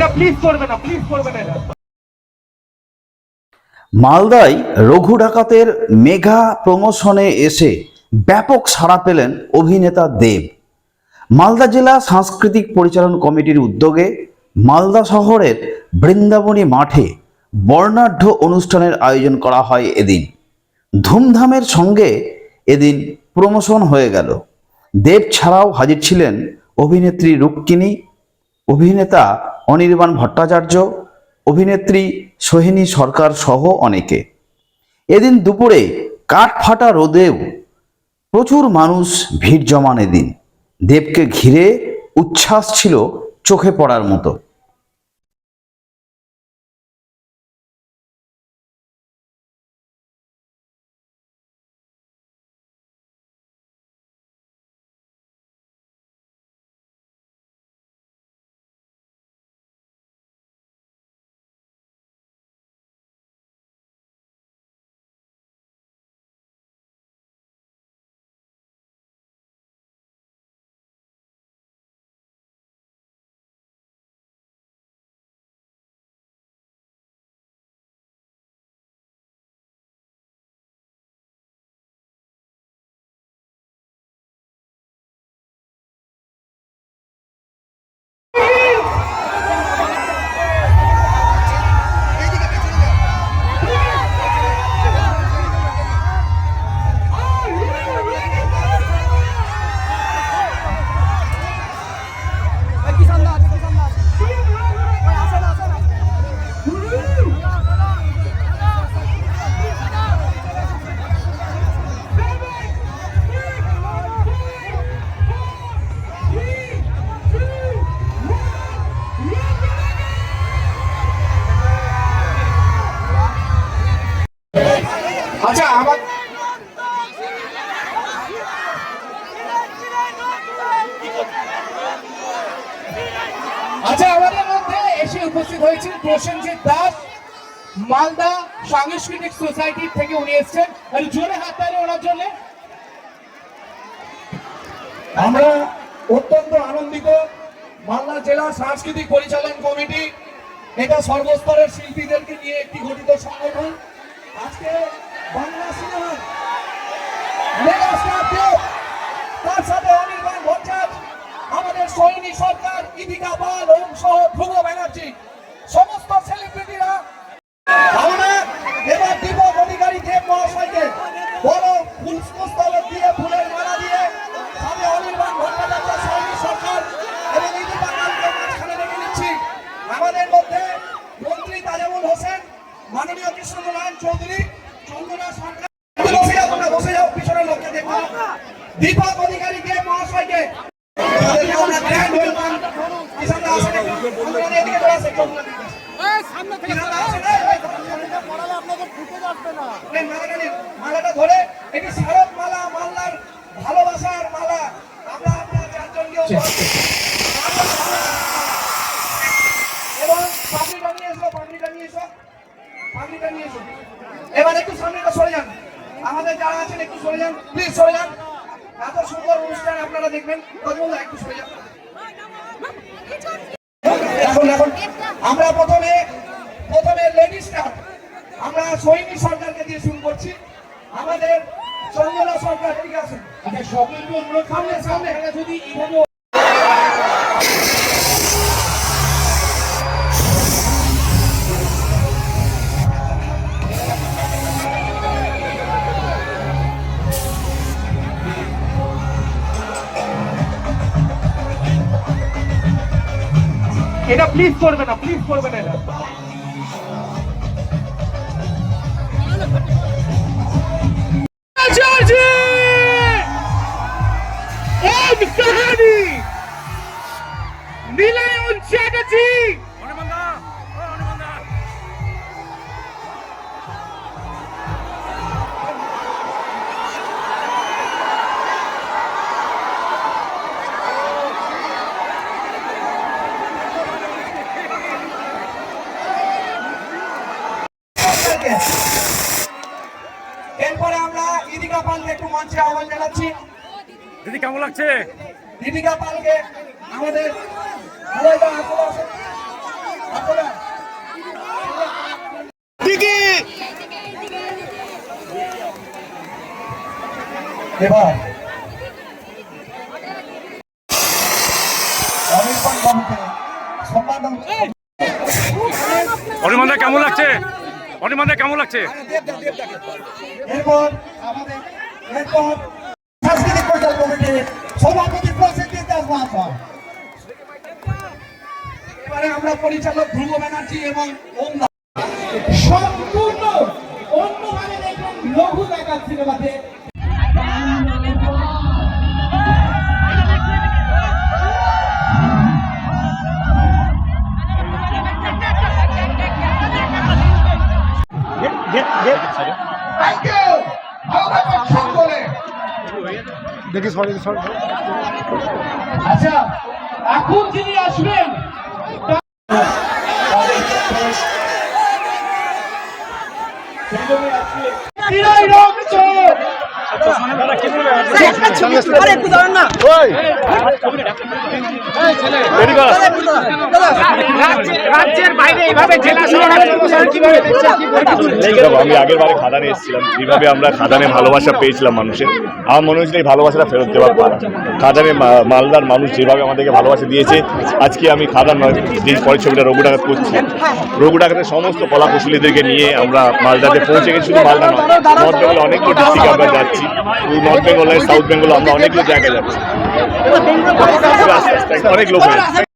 এটা প্লিজ করবে না প্লিজ করবে না মালদায় রঘু ডাকাতের মেঘা প্রমোশনে এসে ব্যাপক সাড়া পেলেন অভিনেতা দেব। মালদা জেলা সাংস্কৃতিক পরিচালন কমিটির উদ্যোগে মালদা শহরের বৃন্দাবনী মাঠে বর্ণাঢ্য অনুষ্ঠানের আয়োজন করা হয় এদিন। ধুমধামের সঙ্গে এদিন প্রমোশন হয়ে গেল। দেব ছাড়াও হাজির ছিলেন অভিনেত্রী রুক্মিণী অভিনেতা অনির্বাণ ভট্টাচার্য, অভিনেত্রী সোহিনী সরকার সহ অনেকে। এদিন দুপুরে কাঠফাটা রোদেও প্রচুর মানুষ ভিড় জমান এদিন দেবকে ঘিরে উচ্ছ্বাস ছিল চোখে পড়ার মতো। আমাদের মধ্যে এসে উপস্থিত হয়েছেন প্রসেনজিৎ দাস, মালদা সাংস্কৃতিক সোসাইটি থেকে উনি এসেছেন। আর জোরে হাত তালি ওনার জন্য। আমরা অত্যন্ত আনন্দিত। মালদা জেলা সাংস্কৃতিক পরিচালন কমিটি, এটা সর্বস্তরের শিল্পীদেরকে নিয়ে একটি গঠিত সংগঠন। আজকে বাংলা দেব তার সাথে অনির্বাণ ভট্টাচার্য, আমাদের সৈনী সরকার, ইদিকা পাল সহ ধ্রুব ব্যানার্জি, সমস্ত সেলিব্রিটিরা এবার দীপক অধিকারী দেব মহাশয়কে। বড় পুষ্পস্তবক দিয়ে, ফুলের মালা দিয়ে সাথে অনির্বাণ ভট্টাচার্য সৈনী সরকার এবং ইদিকা পালকে মাঝখানে রেখে নিচ্ছি আমাদের মধ্যে মন্ত্রী তাজামুল হোসেন, মাননীয় কৃষ্ণনারায়ণ চৌধুরী, চন্দনা সরকার। বসে যাও পিছনের লোককে দেখো দীপক অধিকারী দেব মহাশয়কে তাদেরকে আমরা grand welcome। কিষানরা আসেন একটু, চন্দনা এদিকে চলে আসে, চন্দনা এদিকে আসে। কিষানরা আসেন, এই, এই, এই মালাটা নিন, মালাটা ধরে এটি স্মারক মালা মাল্লার ভালোবাসার মালা আমরা আপনার চারজনকেও এবং পাগড়িটা নিয়ে এসো পাগড়িটা নিয়ে এসো পাগড়িটা নিয়ে এসো এবার একটু সামনেটা সরে যান। আমাদের যারা আছেন একটু সরে যান। প্লিজ সরে যান। এত সুন্দর অনুষ্ঠান আপনারা দেখবেন। তজমুল্লাহ একটু সরে যান। এখন এখন, আমরা প্রথমে প্রথমে স্টার। আমরা সৈনী সরকারকে দিয়ে শুরু করছি। আমাদের চন্দনা সরকার ঠিক আছে আচ্ছা সামনে সামনে যদি এইভাবে এটা প্লিজ করবে না প্লিজ করবে না এটা। নীলায়ন চ্যাটার্জি স্বাগত জানাচ্ছি। দিদি কেমন লাগছে? দীপিকা পালকে আমাদের দিদি কেমন লাগছে? অনিমানদা কেমন লাগছে? এরপর আমাদের এরপর সাংস্কৃতিক পরিচালন কমিটির সভাপতি প্রসেনজিৎ দাস মহাশয়। এবারে আমরা পরিচালক ধ্রুব ব্যানার্জি এবং ওম সম্পূর্ণ অন্যভাবে দেখবেন লঘু দেখার সিনেমাতে। Thank you! ভালো থাকবেন সকলে। আচ্ছা এখন যিনি আসবেন বিনয় রঞ্জন আরে একটু দাঁড়ান না রাজ্যের বাইরে এইভাবে জেলা শহর কীভাবে দেখছেন দেখো, আমি আগের বারে খাদানে এসেছিলাম। যেভাবে আমরা খাদানে ভালোবাসা পেয়েছিলাম মানুষের আমার মনে হয়েছিল এই ভালোবাসাটা ফেরত দেওয়ার পারা খাদানে মালদার মানুষ যেভাবে আমাদেরকে ভালোবাসা দিয়েছে আজকে আমি খাদান নয়, যে পরের ছবিটা রঘু ডাকাত করছি। রঘু ডাকাতের সমস্ত কলা কুশলীদেরকে নিয়ে আমরা মালদাতে পৌঁছে গেছি শুধু মালদা নয় নর্থ বেঙ্গলে অনেকগুলো ডিস্ট্রিক্ট আমরা যাচ্ছি। নর্থ সাউথ বেঙ্গল আমরা অনেকগুলো জায়গায় যাব অনেক লোক হয়ে।